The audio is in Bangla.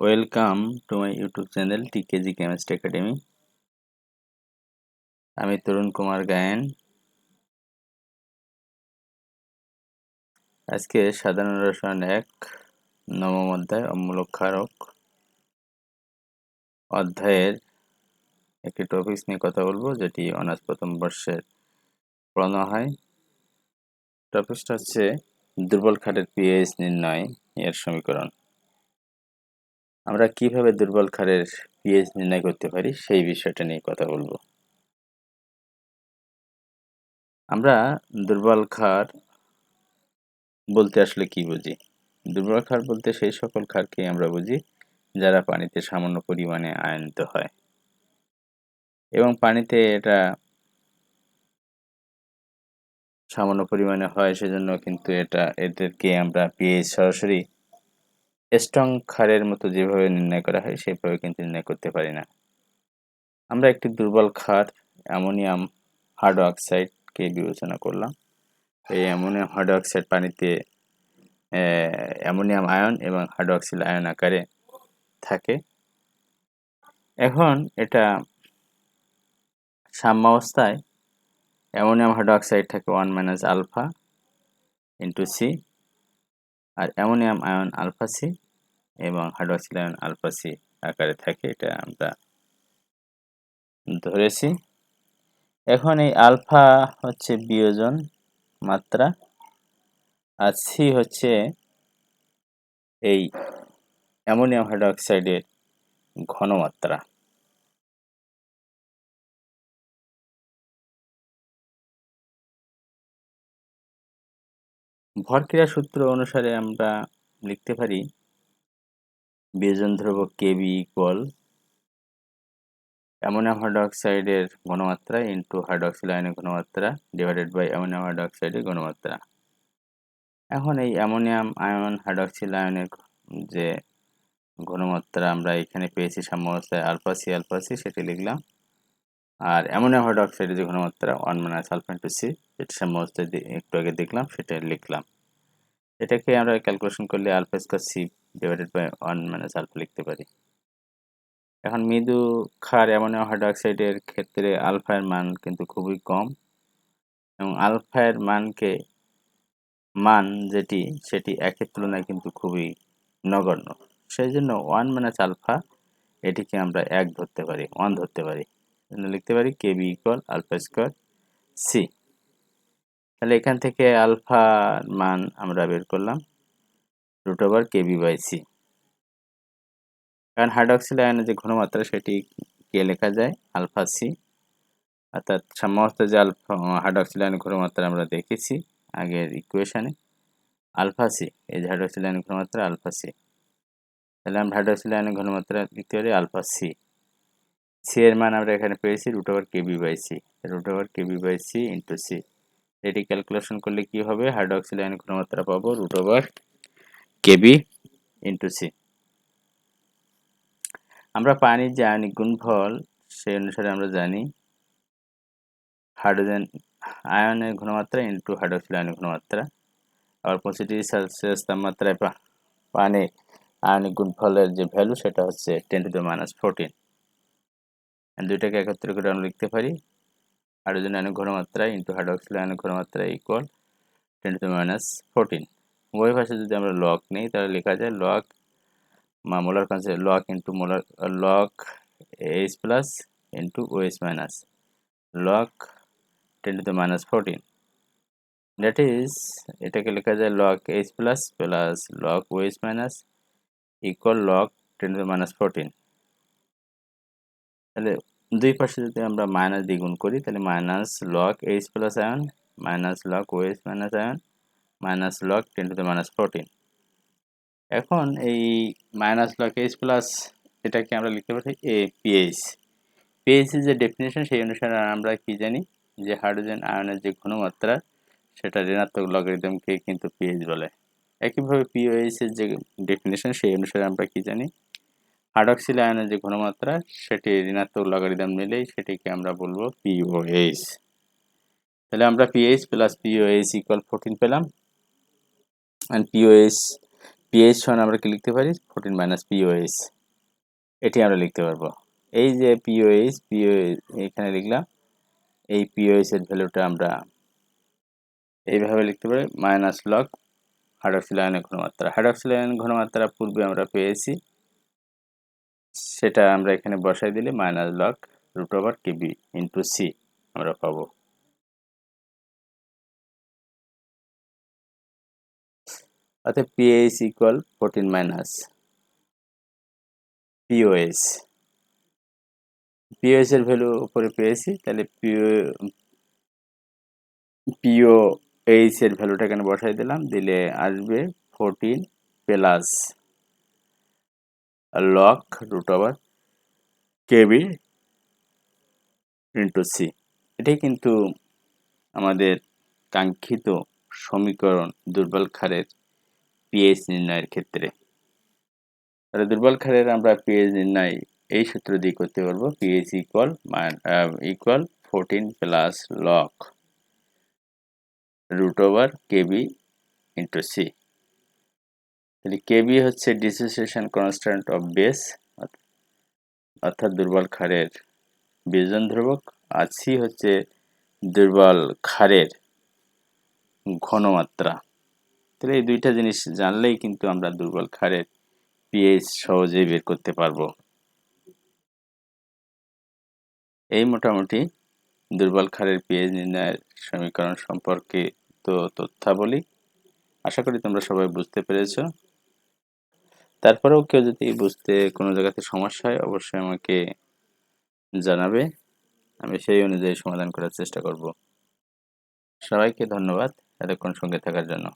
Welcome to my YouTube channel TKG chemistry academy আমি তরুণ কুমার গায়েন। আজকে সাধারণ রসায়ন এক, নবম অধ্যায় অমূলক ক্ষারক। অধ্যায়ের একটি টপিক্স নিয়ে কথা বলব, যেটি অনার্স প্রথম বর্ষের পড়ানো হয়। টপিক্সটা হচ্ছে দুর্বল খাটের পিএইচ নির্ণয় এর সমীকরণ। আমরা কীভাবে দুর্বল ক্ষারের পিএইচ নির্ণয় করতে পারি সেই বিষয়টা নিয়ে কথা বলব। আমরা দুর্বল ক্ষার বলতে আসলে কি বুঝি? দুর্বল ক্ষার বলতে সেই সকল ক্ষারকে আমরা বুঝি যারা পানিতে সামান্য পরিমাণে আয়নিত হয়। এবং পানিতে এটা সামান্য পরিমাণে হয় সেজন্য কিন্তু এটা, এদেরকে আমরা পিএইচ সরাসরি স্ট্রং ক্ষারের মতো যেভাবে নির্ণয় করা হয় সেভাবে কিন্তু নির্ণয় করতে পারি না। আমরা একটি দুর্বল ক্ষার, অ্যামোনিয়াম হার্ড অক্সাইডকে বিবেচনা করলাম। এই অ্যামোনিয়াম হার্ড অক্সাইড পানিতে অ্যামোনিয়াম আয়ন এবং হাইড্রক্সিল আয়ন আকারে থাকে। এখন এটা সাম্যাবস্থায় অ্যামোনিয়াম হাইড্রক্সাইড থাকে one minus alpha into C. আর অ্যামোনিয়াম আয়ন আলফা সি এবং হাইড্রক্সিল আয়ন আলফা সি আকারে থাকে, এটা আমরা ধরেছি। এখন এই আলফা হচ্ছে বিয়োজন মাত্রা আর সি হচ্ছে এই অ্যামোনিয়াম হাইড্রোক্সাইডের ঘনমাত্রা। ভরক্রিয়া সূত্র অনুসারে আমরা লিখতে পারি বিয়োজন ধ্রুবক কেবি ইকুয়াল অ্যামোনিয়াম হাইড্রোক্সাইডের ঘনমাত্রা ইন্টু হাইড্রোক্সিল আয়নের ঘনমাত্রা ডিভাইডেড বাই অ্যামোনিয়াম হাইড্রোক্সাইডের ঘনমাত্রা। এখন এই অ্যামোনিয়াম আয়ন হাইড্রোক্সিল আয়নের যে ঘনমাত্রা আমরা এখানে পেয়েছি সাম্যাবস্থায় আলফা সি আলফা সি সেটি লিখলাম আর অ্যামোনিয়াম হাইড্রোক্সাইডের যে ঘনমাত্রা one minus alpha to C যেটি সাম্যাবস্থায় একটু আগে দেখলাম, সেটা লিখলাম। এটাকে আমরা ক্যালকুলেশন করলে alpha square C divided by one minus alpha লিখতে পারি। এখন মৃদু ক্ষার অ্যামোনিয়াম হাইড্রোক্সাইডের ক্ষেত্রে আলফার মান কিন্তু খুবই কম। এবং আলফার মানকে, মান যেটি, সেটি একের তুলনায় কিন্তু খুবই নগণ্য। সেই জন্য ওয়ান মাইনাস আলফা এটিকে আমরা এক ধরতে পারি ওয়ান ধরতে পারি। লিখতে পারি K B equal alpha square C তাহলে এখান থেকে আলফার মান আমরা বের করলাম root over KB by C কারণ হাইড্রক্সিল আয়নের যে ঘনমাত্রা সেটি কে লেখা যায়? আলফা সি অর্থাৎ সমস্ত যে আলফা হাইড্রক্সিল আয়নের ঘনমাত্রা আমরা দেখেছি আগের ইকুয়েশানে আলফা সি এই যে হাইড্রক্সিল আয়নের ঘনমাত্রা আলফা সি তাহলে আমরা হাইড্রক্সিল আয়নের ঘনমাত্রা লিখতে পারি আলফা সি সি এর মান আমরা এখানে পেয়েছি root over KB by C root over KB by C into C এটি ক্যালকুলেশন করলে কি হবে? হাইড্রক্সিল আয়নের ঘনমাত্রা পাবো root over KB into C আমরা পানির যে আয়নিক গুণফল, সেই অনুসারে আমরা জানি হাইড্রোজেন আয়নের ঘনমাত্রা ইন্টু হাইড্রোক্সিল আয়নের ঘনমাত্রা। আবার পঁচিশ ডিগ্রি সেলসিয়াস তাপমাত্রায় পানি আয়নিক গুণফলের যে ভ্যালু সেটা হচ্ছে ten to the minus fourteen দুইটাকে একত্রে করে আমরা লিখতে পারি। হাইড্রোজেন আয়নের ঘনমাত্রা ইন্টু হাইড্রোক্সিল আয়নের ঘনমাত্রা equal ten to minus fourteen উভয় ভাষা যদি আমরা লক নেই, তাহলে লেখা যায় log molar concept log into molar log H plus into OH minus log ten to the minus fourteen that is এটাকে লেখা যায় log H plus plus log OH minus equal log ten to the minus fourteen তাহলে দুই পাশে যদি আমরা মাইনাস দ্বিগুণ করি, তাহলে minus log H plus ion minus log OH minus ion minus log ten to the minus fourteen এখন এই মাইনাস লক এইচ প্লাস এটাকে আমরা লিখতে পারি এ পিএইচ পিএইচ যে ডেফিনেশন সেই অনুসারে আমরা কি জানি? যে হাইড্রোজেন আয়নের যে ঘনমাত্রা, সেটা ঋণাত্মক লগারিদমকে কিন্তু পিএইচ বলে। একইভাবে পিওএইচ এর যে ডেফিনেশন সেই অনুসারে আমরা কি জানি? হাইড্রক্সিল আয়নের যে ঘনমাত্রা, সেটি ঋণাত্মক লগারিদম নিলেই সেটিকে আমরা বলব পিওএইচ তাহলে আমরা pH plus pOH equal fourteen পেলাম। অ্যান্ড পিওএইচ পিএইচ সমান আমরা কি লিখতে পারি? ফোরটিন মাইনাস পিওএইচ এটি আমরা লিখতে পারব। এই যে পিওএইচ পিও এখানে লিখলাম। এই পিওএইচ এর ভ্যালুটা আমরা এইভাবে লিখতে পারি মাইনাস লগ হাইড্রক্সিল আয়নের ঘনমাত্রা। হাইড্রক্সিল আয়ন ঘনমাত্রা পূর্বে আমরা পেয়েছি। সেটা আমরা এখানে বসাই দিলে minus log root over KB into C আমরা পাবো। অর্থাৎ pH equal fourteen minus pOH pOH এর ভ্যালু উপরে পেয়েছি, তাহলে পিও পিও এইচ এর ভ্যালুটা এখানে বসাই দিলাম, দিলে আসবে fourteen plus log root over KB into C এটাই কিন্তু আমাদের কাঙ্ক্ষিত সমীকরণ দুর্বল ক্ষারের পিএইচ নির্ণয়ের ক্ষেত্রে। তাহলে দুর্বল ক্ষারের আমরা পিএইচ নির্ণয় এই সূত্র দিয়ে করতে পারব। PH equal equal fourteen plus log root over KB into C তাহলে কেবি হচ্ছে ডিসোসিয়েশন কনস্ট্যান্ট অফ বেস অর্থাৎ দুর্বল ক্ষারের বিয়োজন ধ্রুবক, আর সি হচ্ছে দুর্বল ক্ষারের ঘনমাত্রা। তাহলে এই দুইটা জিনিস জানলেই কিন্তু আমরা দুর্বল ক্ষারের পিএইচ সহজেই বের করতে পারব। এই মোটামুটি দুর্বল ক্ষারের পিএইচ নির্ণয়ের সমীকরণ সম্পর্কে তো তথ্যাবলী। আশা করি তোমরা সবাই বুঝতে পেরেছ। তারপরেও কেউ যদি বুঝতে কোনো জায়গাতে সমস্যা হয়, অবশ্যই আমাকে জানাবে। আমি সেই অনুযায়ী সমাধান করার চেষ্টা করব। সবাইকে ধন্যবাদ এতক্ষণ সঙ্গে থাকার জন্য।